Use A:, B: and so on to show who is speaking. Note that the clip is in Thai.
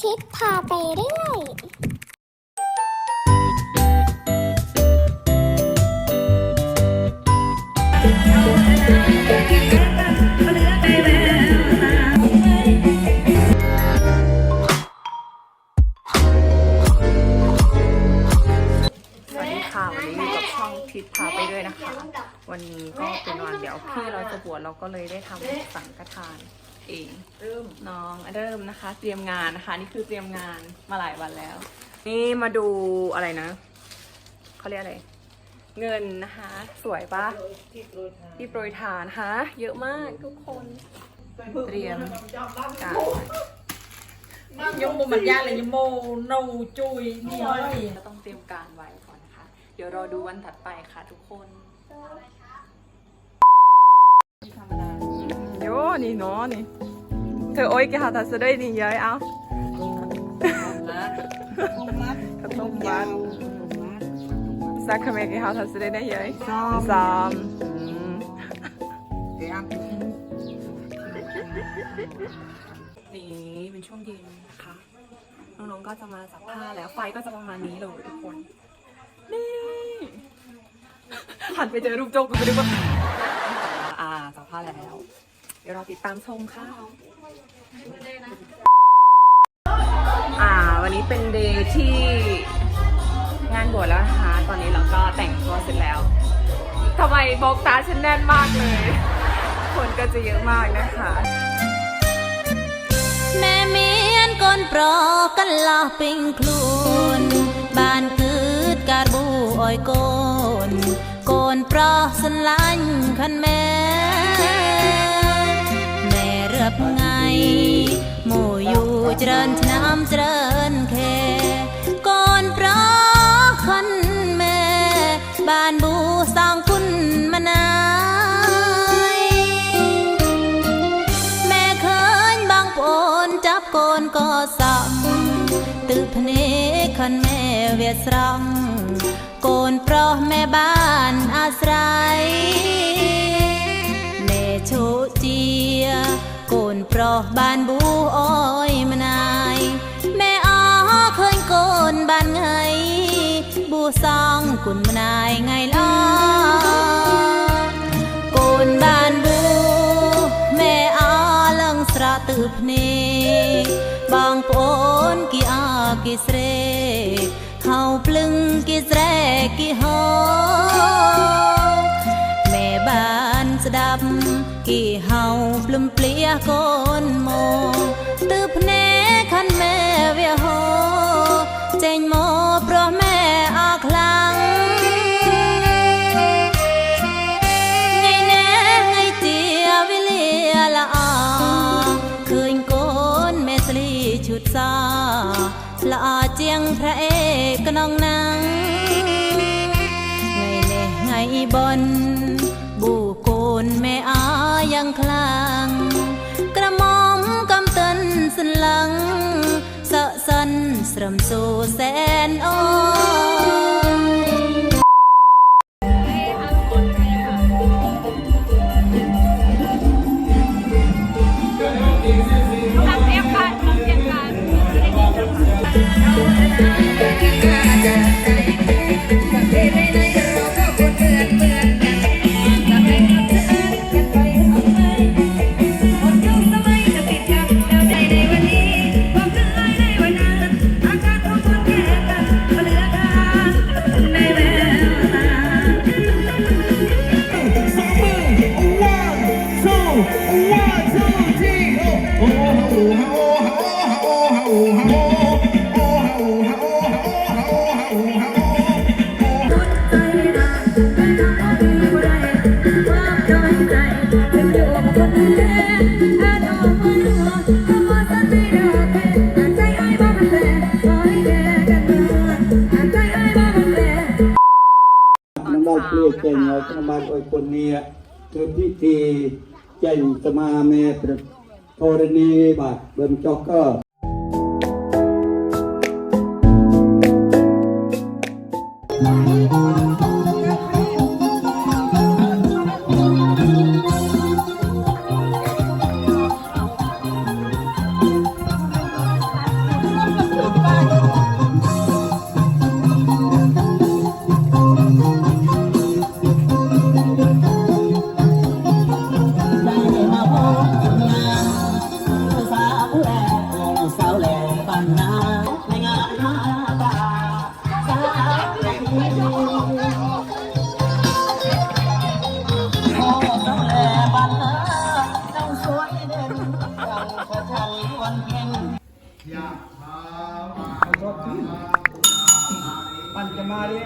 A: ชิดพาไปเรื่อย
B: วัสดีค่ะวันนี้อยู่กับช่องทิศพาไปด้วยนะคะ วันนี้ก็เป็นวันเดี๋ยวพี่เราจะบวชเราก็เลยได้ทำสังฆทาน เอง เริ่มน้องเริ่มนะคะ เตรียมงานนะคะ นี่คือเตรียมงานมาหลายวันแล้ว นี่มาดูอะไรนะเขาเรียกอะไร เงินนะคะ สวยปะที่โปรยทานนะคะเยอะมากทุกคน เตรียมการ
C: ยมมันยากเลยยมโมนูจุยนี่เลย
B: ก็ต้องเตรียมการไว้ก่อนนะคะ เดี๋ยวรอดูวันถัดไปค่ะทุกคน โยนี่เนาะนี่เธอโอ้ยแกหาทัศได้นี่เย้ยเอาขนมบันสักคำเมกหาทัศได้ได้เย้ยสามอืมนี่เป็นช่วงเย็นนะคะน้องๆก็จะมาสักผ้าแล้วไฟก็จะประมาณนี้เลยทุกคน นี่หันไปเจอรูปโจ๊กไปดูว่าอ่าสักผ้าแล้วเดี๋ยวเราติดตามชมค่ะ อ่า วันนี้เป็นเดย์ที่งานบวชแล้วนะคะ ตอนนี้เราก็แต่งตัวเสร็จแล้วทำไมโบกตาฉันแน่นมากเลย คนก็จะเยอะมากนะคะ
D: แม่เมียนก้นปรอกันลอปิงคลูนบ้านคืดการบูอ้อยโกนโกนปรอสลันคันแม่แม่เรือบไง หมู่อยู่เจริญน้ำเจริญแค่ก่อนปรอคันแม่ บ้านบูสร้างคุณมานาย แม่เคยบางปนจับโกนก็สั่งตืบเนคันแม่เวียดสรังโกนเพราะแม่บ้านอาศัย แม่โชเจีย โก ោះបានប៊ូអើយម្នាយម៉ែអឃើញកូនបានไงប៊ូសងគុណម្នាយថ្ងៃឡោកូនបានប៊ូម៉ែអលឹងស្រៈទឺភ្នែកបងប្អូនគីអគេស្រេហៅភ្លឹងគេស្រែគេហោ ស្ដាប់គេហៅភ្លឹមភ្លាកូនមកទើបភ្នែកខានមែវាហោចេញមកព្រោះមែអស់ខ្លាំងថ្ងៃណែថ្ងៃទីវេលាល្អឃើញកូនមែស្លីឈុតសល្អជាងព្រះអេក្នុងណាំងថ្ងៃនេះថ្ងៃបន់ នមេអាយ៉ាងខ្លាំងក្រមុំកំទិនសន្លឹងស័កសិនស្រឹមសួរសែនអូ นสรมสู่แสนโอ
E: มันเปลี่ยนเก่งเอาธรรมะโดยคนนี้คือพิธี ចេញសមាមេព្រះធរណីបាទបើមិនចុះក៏ ปัญจมาเร